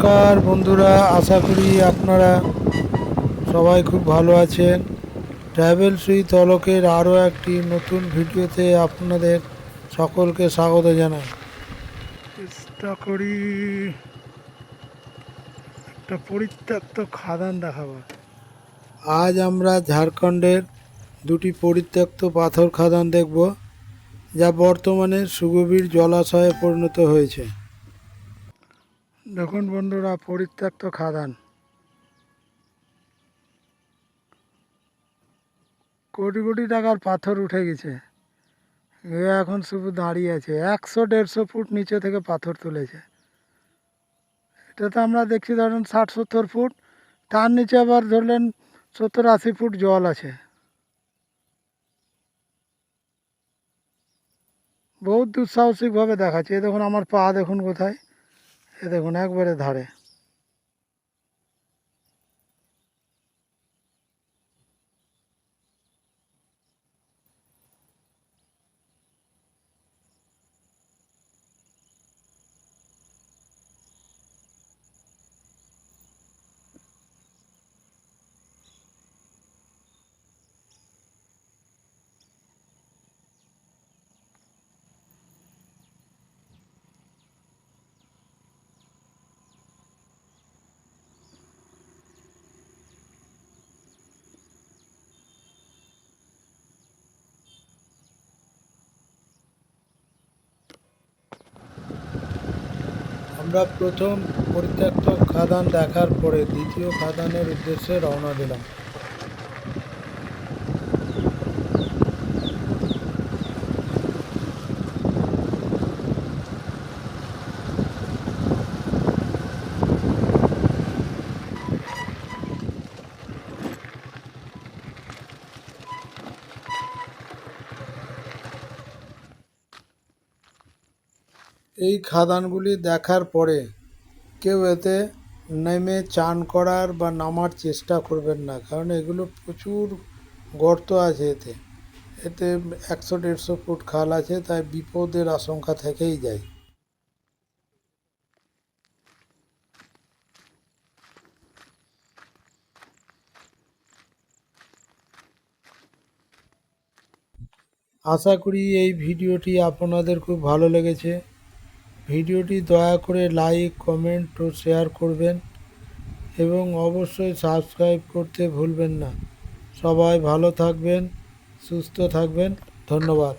নমস্কার বন্ধুরা আশা করি আপনারা সবাই খুব ভালো আছেন। ট্রাভেল সুই তলকের আরও একটি নতুন ভিডিওতে আপনাদের সকলকে স্বাগত জানাই। চেষ্টা করি একটা পরিত্যক্ত খাদান দেখাবার। আজ আমরা ঝাড়খণ্ডের দুটি পরিত্যক্ত পাথর খাদান দেখব যা বর্তমানে সুগভীর জলাশয়ে পরিণত হয়েছে। দেখুন বন্ধুরা, পরিত্যক্ত খাদান। কোটি কোটি টাকার পাথর উঠে গেছে। এখন শুধু দাঁড়িয়ে আছে। একশো দেড়শো ফুট নিচে থেকে পাথর তুলেছে। এটা তো আমরা দেখছি, ধরেন ষাট সত্তর ফুট। তার নিচে আবার ধরলেন সত্তর আশি ফুট জল আছে। বহুত দুঃসাহসিকভাবে দেখাচ্ছে। দেখুন, আমার পা দেখুন কোথায়। এ দেখুন একবারে ধারে। আমরা প্রথম পরিত্যক্ত খাদান দেখার পরে দ্বিতীয় খাদানের উদ্দেশ্যে রওনা দিলাম। এই খাদানগুলি দেখার পরে কেউ এতে নেমে চান করার বা নামার চেষ্টা করবেন না, কারণ এগুলো প্রচুর গর্ত আছে এতে। এতে একশো দেড়শো ফুট খাল আছে, তাই বিপদের আশঙ্কা থেকেই যায়। আশা করি এই ভিডিওটি আপনাদের খুব ভালো লেগেছে। ভিডিওটি দয়া করে লাইক, কমেন্ট ও শেয়ার করবেন এবং অবশ্যই সাবস্ক্রাইব করতে ভুলবেন না। সবাই ভালো থাকবেন, সুস্থ থাকবেন। ধন্যবাদ।